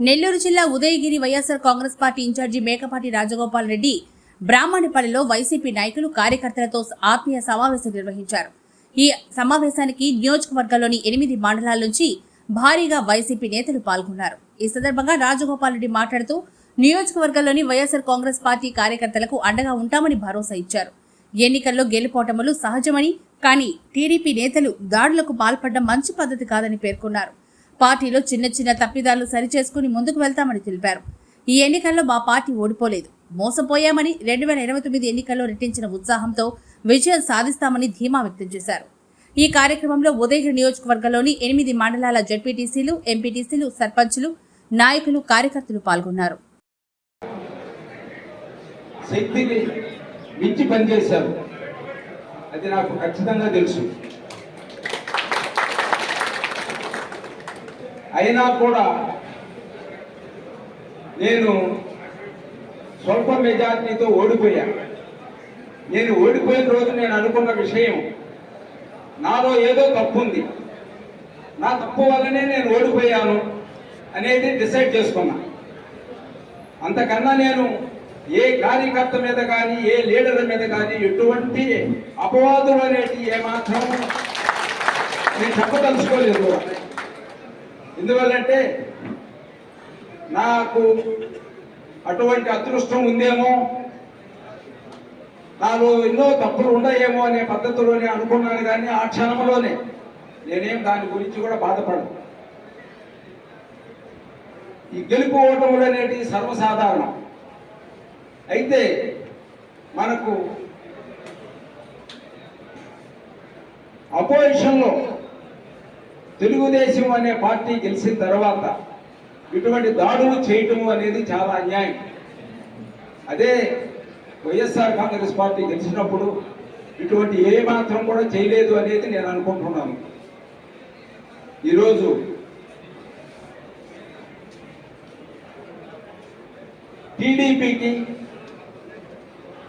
నెల్లూరు జిల్లా Udayagiri YSR Congress party incharge Mekapati Rajagopal Reddy బ్రాహ్మణిపల్లిలో వైసీపీ నాయకులు కార్యకర్తలతో ఆత్మీయ సమావేశం నిర్వహించారు. ఈ సమావేశానికి నియోజకవర్గంలోని ఎనిమిది మండలాల నుంచి భారీగా వైసీపీ నేతలు పాల్గొన్నారు. ఈ సందర్భంగా రాజగోపాల్ రెడ్డి మాట్లాడుతూ నియోజకవర్గంలోని వైఎస్ఆర్ కాంగ్రెస్ పార్టీ కార్యకర్తలకు అండగా ఉంటామని భరోసా ఇచ్చారు. ఎన్నికల్లో గెలుపోటములు సహజమని కానీ టీడీపీ నేతలు దాడులకు పాల్పడడం మంచి పద్ధతి కాదని పేర్కొన్నారు. పార్టీలో చిన్న చిన్న తప్పిదాలు సరిచేసుకుని ముందుకు వెళ్తామని తెలిపారు. ఈ ఎన్నికల్లో మా పార్టీ ఓడిపోలేదు. మోసపోయామని రెండు వేల ఇరవై తొమ్మిది ఎన్నికల్లో రెట్టించిన ఉత్సాహంతో విజయం సాధిస్తామని ధీమా వ్యక్తం చేశారు. ఈ కార్యక్రమంలో ఉదయగిరి నియోజకవర్గంలోని ఎనిమిది మండలాల జడ్పీటీసీలు ఎంపీటీసీలు సర్పంచులు నాయకులు కార్యకర్తలు పాల్గొన్నారు. శక్తిని మించి పనిచేశారు. అది నాకు ఖచ్చితంగా తెలుసు. అయినా కూడా నేను స్వల్ప మెజార్టీతో ఓడిపోయా. నేను ఓడిపోయిన రోజు నేను అనుకున్న విషయం నాలో ఏదో తప్పు ఉంది నా తప్పు వల్లనే నేను ఓడిపోయాను అనేది డిసైడ్ చేసుకున్నా. అంతకన్నా నేను ఏ కార్యకర్త మీద కానీ ఏ లీడర్ మీద కానీ ఎటువంటి అపవాదులు అనేటి ఏమాత్రం నేను చెప్పదలుచుకోలేదు. కూడా. ఎందువల్లంటే నాకు అటువంటి అదృష్టం ఉందేమో నాలో ఎన్నో తప్పులు ఉన్నాయేమో అనే పద్ధతిలోనే అనుకున్నాను కానీ ఆ క్షణంలోనే నేనేం దాని గురించి కూడా బాధపడను. ఈ గెలుపు ఓటములు అనేటి సర్వసాధారణం. అయితే మనకు అపోజిషన్లో తెలుగుదేశం అనే పార్టీ గెలిచిన తర్వాత ఇటువంటి దాడులు చేయటం అనేది చాలా అన్యాయం. అదే వైఎస్ఆర్ కాంగ్రెస్ పార్టీ గెలిచినప్పుడు ఇటువంటి ఏ మాత్రం కూడా చేయలేదు అనేది నేను అనుకుంటున్నాను. ఈరోజు టీడీపీకి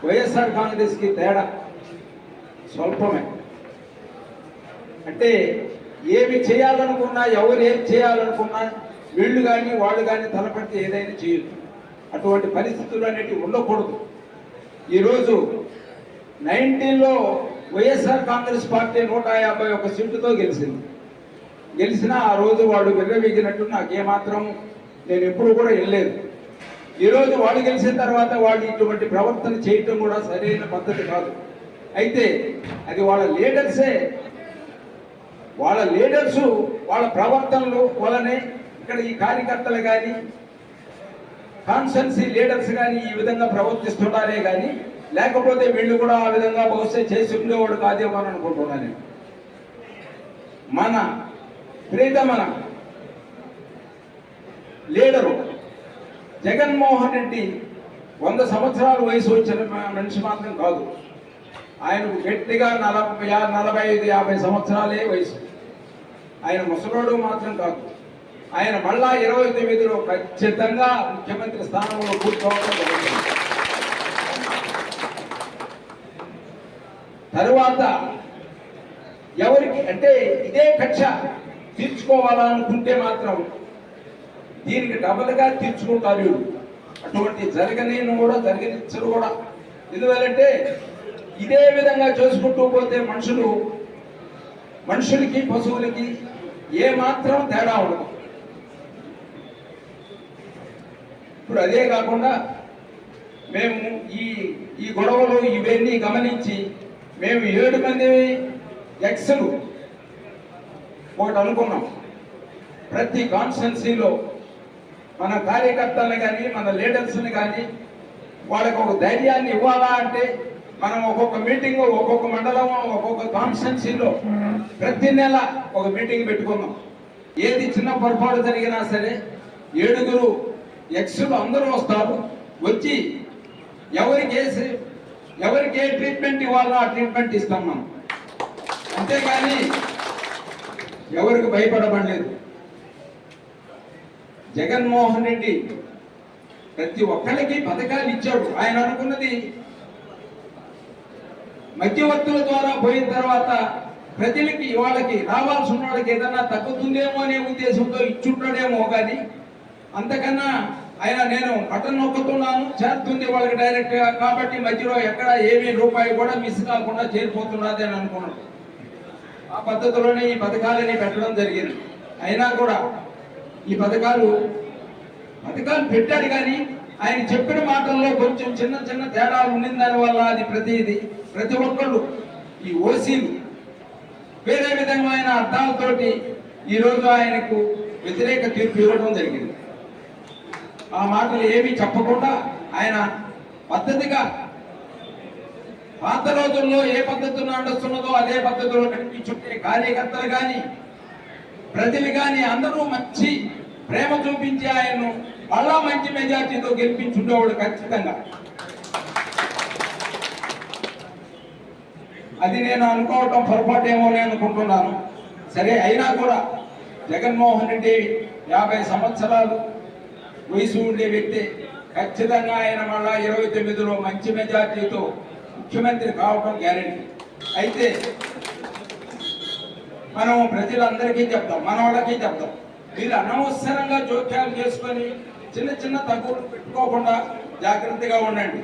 వైఎస్ఆర్ కాంగ్రెస్కి తేడా స్వల్పమే. అంటే ఏమి చేయాలనుకున్నా ఎవరు ఏం చేయాలనుకున్నా వీళ్ళు కానీ వాళ్ళు కానీ తలపడితే ఏదైనా చేయొచ్చు. అటువంటి పరిస్థితులు అనేటివి ఉండకూడదు. ఈరోజు నైన్టీన్లో వైఎస్ఆర్ కాంగ్రెస్ పార్టీ నూట యాభై ఒక సీటుతో గెలిచింది. గెలిచినా ఆ రోజు వాడు విర్రవీగినట్టు నాకేమాత్రం నేను ఎప్పుడు కూడా వెళ్ళలేదు ఈరోజు వాళ్ళు గెలిచిన తర్వాత వాళ్ళు ఇటువంటి ప్రవర్తన చేయటం కూడా సరైన పద్ధతి కాదు. అయితే అది వాళ్ళ లీడర్సే వాళ్ళ లీడర్స్ వాళ్ళ ప్రవర్తనలు వలనే ఇక్కడ ఈ కార్యకర్తలు కానీ కాన్సెన్సీ లీడర్స్ కానీ ఈ విధంగా ప్రవర్తిస్తున్నారే కానీ లేకపోతే వీళ్ళు కూడా ఆ విధంగా బహుశా చేసి ఉండేవాడు కాదేమో అని అనుకుంటున్నాను. మన ప్రీతమన లీడరు జగన్మోహన్ రెడ్డి వంద సంవత్సరాల వయసు వచ్చిన మనిషి మాత్రం కాదు. ఆయనకు గట్టిగా నలభై నలభై ఐదు యాభై సంవత్సరాలే వయసు. ఆయన ముసలోడు మాత్రం కాదు. ఆయన మళ్ళా ఇరవై తొమ్మిదిలో ఖచ్చితంగా ముఖ్యమంత్రి స్థానంలో కూర్చోవడం జరుగుతుంది. తరువాత ఎవరికి అంటే ఇదే కక్ష తీర్చుకోవాలనుకుంటే మాత్రం దీనికి డబల్గా తీర్చుకుంటారు అటువంటి జరగనేను కూడా జరగనిచ్చరు కూడా. ఎందువల్లంటే ఇదే విధంగా చేసుకుంటూ పోతే మనుషులు మనుషులకి పశువులకి ఏ మాత్రం తేడా ఉండదు. ఇప్పుడు అదే కాకుండా మేము ఈ ఈ గొడవలు ఇవన్నీ గమనించి మేము ఏడు మంది ఎక్స్లు ఒకటి అనుకున్నాం. ప్రతి కాన్స్టెన్సీలో మన కార్యకర్తలను కానీ మన లీడర్స్ని కానీ వాళ్ళకు ఒక ధైర్యాన్ని ఇవ్వాలా అంటే మనం ఒక్కొక్క మీటింగ్ ఒక్కొక్క మండలం ఒక్కొక్క కాన్స్టెన్సీలో ప్రతి నెల ఒక మీటింగ్ పెట్టుకున్నాం. ఏది చిన్న పొరపాటు జరిగినా సరే ఏడుగురు ఎక్స్లు అందరూ వస్తారు. వచ్చి ఎవరికి ఏ ఎవరికి ఏ ట్రీట్మెంట్ ఇవ్వాలో ఆ ట్రీట్మెంట్ ఇస్తాం మనం. అంతేగాని ఎవరికి భయపడబడలేదు. జగన్మోహన్ రెడ్డి ప్రతి ఒక్కరికి పథకాలు ఇచ్చాడు. ఆయన అనుకున్నది మధ్యవర్తుల ద్వారా పోయిన తర్వాత ప్రజలకి వాళ్ళకి రావాల్సిన వాళ్ళకి ఏదన్నా తగ్గుతుందేమో అనే ఉద్దేశంతో ఇచ్చుంటాడేమో కానీ అంతకన్నా ఆయన నేను బటన్ నొక్కుతున్నాను చేరుతుంది వాళ్ళకి డైరెక్ట్గా కాబట్టి మధ్యలో ఎక్కడ ఏమీ రూపాయి కూడా మిస్ కాకుండా చేరిపోతున్నది అని అనుకున్నాను ఆ పద్ధతిలోనే ఈ పథకాలని పెట్టడం జరిగింది. అయినా కూడా ఈ పథకాలు పథకాలు పెట్టాడు కానీ ఆయన చెప్పిన మాటల్లో కొంచెం చిన్న చిన్న తేడాలు ఉండిన దాని వల్ల అది ప్రతిదీ. ప్రతి ఒక్కళ్ళు ఈ ఓసీలు. వేరే విధమైన అర్థాలతోటి ఈరోజు ఆయనకు వ్యతిరేక తీర్పు ఇవ్వడం జరిగింది. ఆ మాటలు ఏమీ చెప్పకుండా ఆయన పద్ధతిగా పాత రోజుల్లో ఏ పద్ధతిలో నడుస్తున్నదో అదే పద్ధతిలో కనిపించుంటే కార్యకర్తలు కానీ ప్రజలు కానీ అందరూ మంచి ప్రేమ చూపించి ఆయన్ను మళ్ళా మంచి మెజార్టీతో గెలిపించుండేవాడు ఖచ్చితంగా. అది నేను అనుకోవటం పొరపాటేమో నేను అనుకుంటున్నాను. సరే అయినా కూడా జగన్మోహన్ రెడ్డి యాభై సంవత్సరాలు వయసు ఉండే వ్యక్తి. ఖచ్చితంగా ఆయన మళ్ళా ఇరవై తొమ్మిదిలో మంచి మెజార్టీతో ముఖ్యమంత్రి కావటం గ్యారెంటీ. అయితే మనం ప్రజలందరికీ చెప్తాం మన వాళ్ళకి చెప్తాం. మీరు అనవసరంగా జోక్యాలు చేసుకొని చిన్న చిన్న తగ్గులు పెట్టుకోకుండా జాగ్రత్తగా ఉండండి.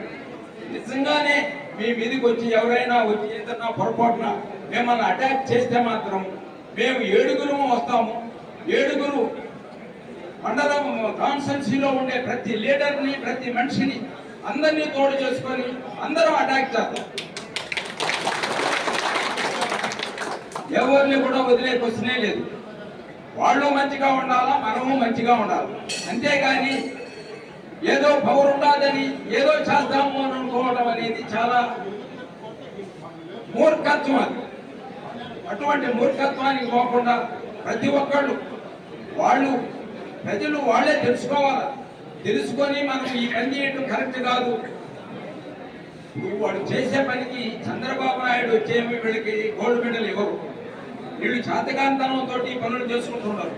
నిజంగానే మీ మీదకి వచ్చి ఎవరైనా వచ్చి ఏదన్నా పొరపాటున మిమ్మల్ని అటాక్ చేస్తే మాత్రం మేము ఏడుగురు వస్తాము. ఏడుగురు మండలం కాన్స్టెన్సీలో ఉండే ప్రతి లీడర్ని ప్రతి మనిషిని అందరినీ తోడు చేసుకొని అందరం అటాక్ చేస్తాం ఎవరిని కూడా వదిలే క్వశ్చనే లేదు. వాళ్ళు మంచిగా ఉండాలా మనము మంచిగా ఉండాలి. అంతేగాని ఏదో పవర్ ఏదో చేద్దాము అని అనుకోవడం అనేది చాలా మూర్ఖత్వం అది. అటువంటి మూర్ఖత్వానికి పోకుండా ప్రతి ఒక్కళ్ళు వాళ్ళు ప్రజలు వాళ్ళే తెలుసుకోవాలి. తెలుసుకొని మనం ఈ పని చేయటం కరెక్ట్ కాదు. వాడు చేసే పనికి చంద్రబాబు నాయుడు వచ్చేమి వీళ్ళకి గోల్డ్ మెడల్ ఇవ్వరు. వీళ్ళు చేతకాంతనంతో పనులు చేసుకుంటున్నారు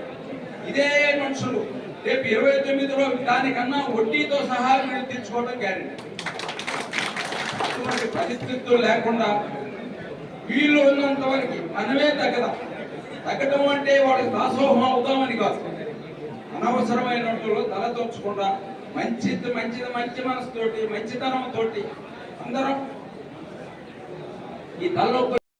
ఇదే మనుషులు. రేపు ఇరవై తొమ్మిదిలో దానికన్నా వడ్డీతో సహా మీరు తెచ్చుకోవడం గ్యారెంటీ అటువంటి పరిస్థితులు లేకుండా వీళ్ళు ఉన్నంత వరకు మనమే తగ్గదాం. తగ్గడం అంటే వాళ్ళకి దాసోహం అవుతామని కాదు. అనవసరమైన తల తోచకుండా మంచిది మంచిది మంచి మనసుతోటి మంచితనం తోటి అందరం ఈ తలలో